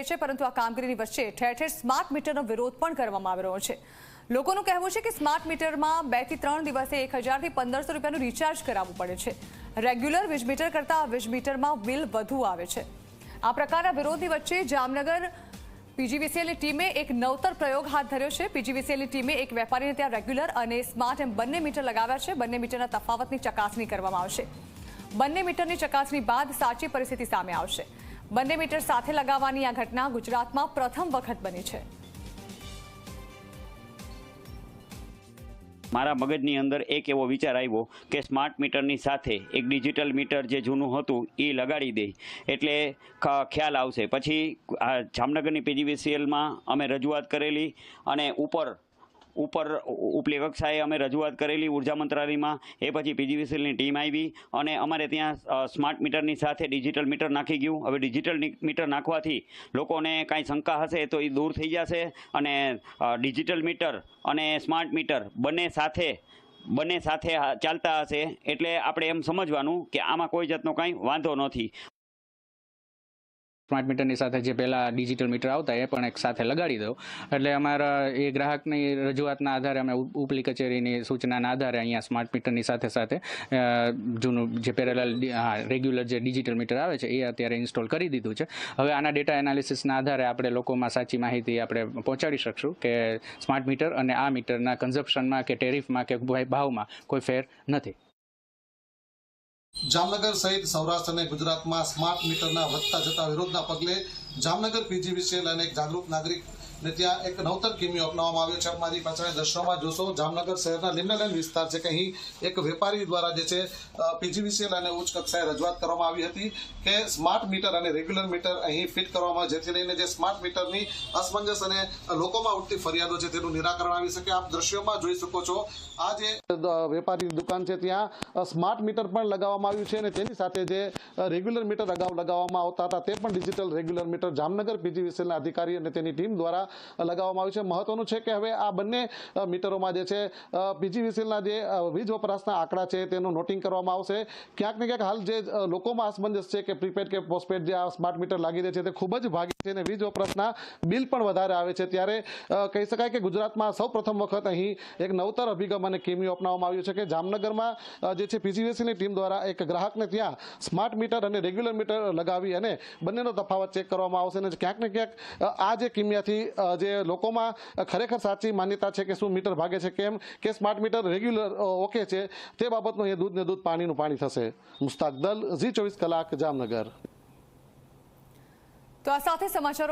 રહી છે, પરંતુ આ કામગીરીની વચ્ચે ઠેર ઠેર સ્માર્ટ મીટરનો વિરોધ પણ કરવામાં આવી રહ્યો છે. લોકોનું કહેવું છે કે સ્માર્ટ મીટરમાં બેથી ત્રણ દિવસે એક હજારથી પંદરસો રૂપિયાનું રિચાર્જ કરાવવું પડે છે. રેગ્યુલર વીજ મીટર કરતાં વીજ મીટરમાં બિલ વધુ આવે છે. આ પ્રકારના વિરોધની વચ્ચે જામનગર પીજીવીસીએલની ટીમે એક નવતર પ્રયોગ હાથ ધર્યો છે. પીજીવીસીએલની ટીમે એક વેપારીને ત્યાં રેગ્યુલર અને સ્માર્ટ એમ બંને મીટર લગાવ્યા છે. બંને મીટરના તફાવતની ચકાસણી કરવામાં આવશે. બંને મીટરની ચકાસણી બાદ સાચી પરિસ્થિતિ સામે આવશે. બંને મીટર સાથે લગાવવાની આ ઘટના ગુજરાતમાં પ્રથમ વખત બની છે. મારા મગજની અંદર એક એવો વિચાર આવ્યો કે સ્માર્ટ મીટરની સાથે એક ડિજિટલ મીટર જે જૂનું હતું એ લગાડી દે. એટલે ખ્યાલ આવશે. પછી આ જામનગરની પીજીવીસીએલમાં અમે રજૂઆત કરેલી અને ઉપર ઉપર ઉપલી કક્ષાએ અમે રજૂઆત કરેલી ઊર્જા મંત્રાલયમાં, એ પછી પીજીવીસીએલની ટીમ આવી અને અમારે ત્યાં સ્માર્ટ મીટરની સાથે ડિજિટલ મીટર નાખી ગયું. હવે ડિજિટલ મીટર નાખવાથી લોકોને કાંઈ શંકા હશે તો એ દૂર થઈ જશે અને ડિજિટલ મીટર અને સ્માર્ટ મીટર બંને સાથે બંને સાથે ચાલતા હશે એટલે આપણે એમ સમજવાનું કે આમાં કોઈ જાતનો કાંઈ વાંધો નથી. સ્માર્ટ મીટરની સાથે જે પહેલાં ડિજિટલ મીટર આવતા એ પણ એક સાથે લગાડી દો એટલે અમારા એ ગ્રાહકની રજૂઆતના આધારે અમે ઉપ- ઉપલી કચેરીની સૂચનાના આધારે અહીંયા સ્માર્ટ મીટરની સાથે સાથે જૂનું જે પેરેલલ રેગ્યુલર જે ડિજિટલ મીટર આવે છે એ અત્યારે ઇન્સ્ટોલ કરી દીધું છે. હવે આના ડેટા એનાલિસિસના આધારે આપણે લોકોમાં સાચી માહિતી આપણે પહોંચાડી શકશું કે સ્માર્ટ મીટર અને આ મીટરના કન્ઝપ્શનમાં કે ટેરિફમાં કે ભાવમાં કોઈ ફેર નથી. જામનગર સહિત સૌરાષ્ટ્ર અને ગુજરાતમાં સ્માર્ટ મીટરના વધતા જતા વિરોધના પગલે જામનગર પીજીવીસીએલ અને જાગૃત નાગરિક ને ત્યાં એક નવતર કિમિયો અપનાવવામાં આવ્યો છે. મારી પાછળ દર્શનમાં જોશો, જામનગર શહેરના લિમ્નલેન્ડ વિસ્તાર છે કે અહીં એક વેપારી દ્વારા જે છે પીજીવીસીએલ અને ઉચ્ચ કક્ષાએ રજૂઆત કરવામાં આવી હતી કે સ્માર્ટ મીટર અને રેગ્યુલર મીટર અહીં ફિટ કરવામાં જેથી લઈને જે સ્માર્ટ મીટરની અસમંજસ અને લોકોમાં ઉઠતી ફરિયાદો છે તેનું નિરાકરણ આવી શકે. આપ દ્રશ્યોમાં જોઈ શકો છો, આ જે વેપારી દુકાન છે ત્યાં સ્માર્ટ મીટર પણ લગાવવામાં આવ્યું છે અને તેની સાથે જે રેગ્યુલર મીટર અગાઉ લગાવવામાં આવતા હતા, તે પણ ડિજિટલ રેગ્યુલર મીટર જામનગર પીજીવીસીએલના અધિકારી અને તેની ટીમ દ્વારા લગાવવામાં આવ્યું છે. મહત્વનું છે કે હવે આ બંને મીટરોમાં જે છે પીજીવીસીલના જે વીજ વપરાશના આંકડા છે તેનું નોટિંગ કરવામાં આવશે. ક્યાંક ને ક્યાંક હાલ જે લોકોમાં અસમંજસ છે કે પ્રીપેડ કે પોસ્ટપેડ જે આ સ્માર્ટ મીટર લાગી રહ્યા છે તે ખૂબ જ ભાગી છે અને વીજ વપરાશના બિલ પણ વધારે આવે છે. ત્યારે કહી શકાય કે ગુજરાતમાં સૌ પ્રથમ વખત અહીં એક નવતર અભિગમ અને કેમિયો અપનાવવામાં આવ્યું છે કે જામનગરમાં જે છે પીજીવીસીની ટીમ દ્વારા એક ગ્રાહકને ત્યાં સ્માર્ટ મીટર અને રેગ્યુલર મીટર લગાવી અને બંનેનો તફાવત ચેક કરવામાં આવશે અને ક્યાંક ને ક્યાંક આ જે કિમિયાથી જે લોકોમાં ખરેખર સાચી માન્યતા છે કે શું મીટર ભાગે છે, કેમ કે સ્માર્ટ મીટર રેગ્યુલર ઓકે છે, તે બાબતનું દૂધ ને દૂધ પાણીનું પાણી થશે. મુસ્તાક દલ, ઝી ચોવીસ કલાક, જામનગર. તો આ સાથે સમાચારોમાં